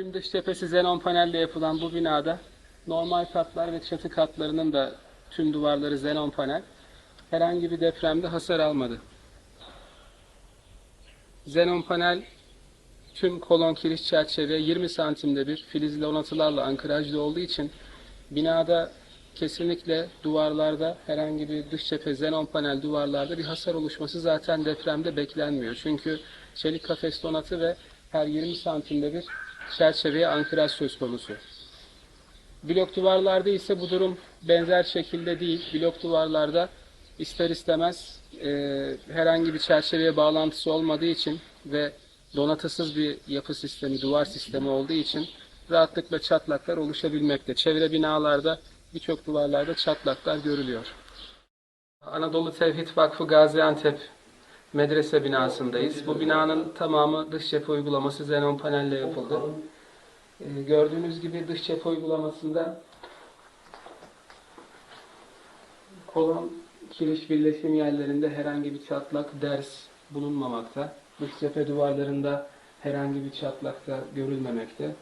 Tüm dış cephesi xenon panelle yapılan bu binada normal katlar ve çatı katlarının da tüm duvarları xenon panel. Herhangi bir depremde hasar almadı. Xenon panel tüm kolon kiriş çerçeve 20 santimde bir filizli onatılarla ankrajlı olduğu için binada kesinlikle duvarlarda herhangi bir dış cephe xenon panel duvarlarda bir hasar oluşması zaten depremde beklenmiyor. Çünkü çelik kafes donatı ve her 20 santimde bir çerçeveye ankraj söz konusu. Blok duvarlarda ise bu durum benzer şekilde değil. Blok duvarlarda ister istemez e, herhangi bir çerçeveye bağlantısı olmadığı için ve donatısız bir yapı sistemi, duvar sistemi olduğu için rahatlıkla çatlaklar oluşabilmekte. Çevre binalarda birçok duvarlarda çatlaklar görülüyor. Anadolu Tevhid Vakfı Gaziantep medrese binasındayız. Bu binanın tamamı dış cephe uygulaması xenon panelle yapıldı. Ee, gördüğünüz gibi dış cephe uygulamasında kolon kiriş birleşim yerlerinde herhangi bir çatlak, ders bulunmamakta. Dış cephe duvarlarında herhangi bir çatlak da görülmemekte.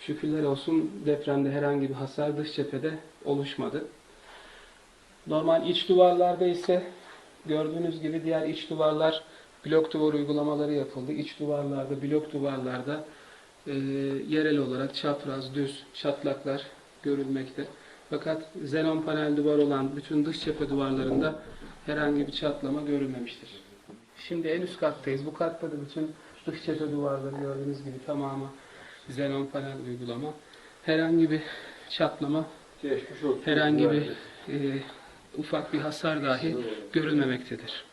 Şükürler olsun depremde herhangi bir hasar dış cephede oluşmadı. Normal iç duvarlarda ise gördüğünüz gibi diğer iç duvarlar blok duvar uygulamaları yapıldı. İç duvarlarda, blok duvarlarda e, yerel olarak çapraz, düz çatlaklar görülmekte. Fakat xenon panel duvar olan bütün dış cephe duvarlarında herhangi bir çatlama görülmemiştir. Şimdi en üst kattayız. Bu katta da bütün dış cephe duvarları gördüğünüz gibi tamamı xenon panel uygulama. Herhangi bir çatlama, herhangi bir e, ufak bir hasar dahi görülmemektedir.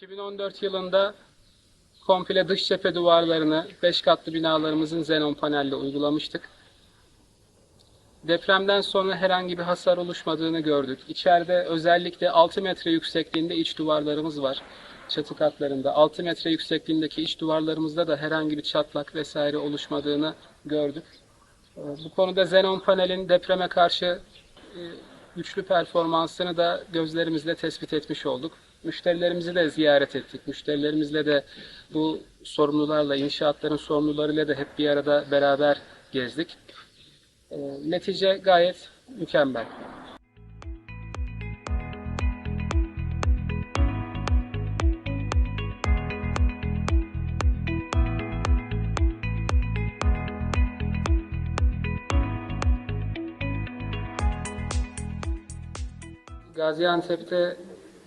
...2014 yılında komple dış cephe duvarlarını 5 katlı binalarımızın xenon panelle uygulamıştık. Depremden sonra herhangi bir hasar oluşmadığını gördük. İçeride özellikle 6 metre yüksekliğinde iç duvarlarımız var. Çatı katlarında. 6 metre yüksekliğindeki iç duvarlarımızda da herhangi bir çatlak vesaire oluşmadığını gördük. Ee, Bu konuda xenon panelin depreme karşı e, güçlü performansını da gözlerimizle tespit etmiş olduk. Müşterilerimizi de ziyaret ettik. Müşterilerimizle de bu sorumlularla, inşaatların sorumlularıyla da hep bir arada beraber gezdik. Ee, Netice gayet mükemmel. Gaziantep'te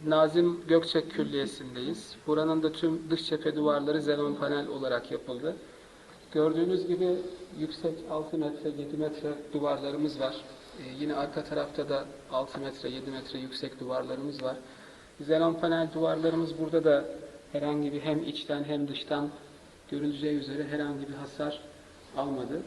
Nazım Gökçek Külliyesi'ndeyiz. Buranın da tüm dış cephe duvarları xenon panel olarak yapıldı. Gördüğünüz gibi yüksek 6 metre, 7 metre duvarlarımız var. Ee, yine arka tarafta da 6 metre, 7 metre yüksek duvarlarımız var. Xenon panel duvarlarımız burada da herhangi bir hem içten hem dıştan görüleceği üzere herhangi bir hasar almadı.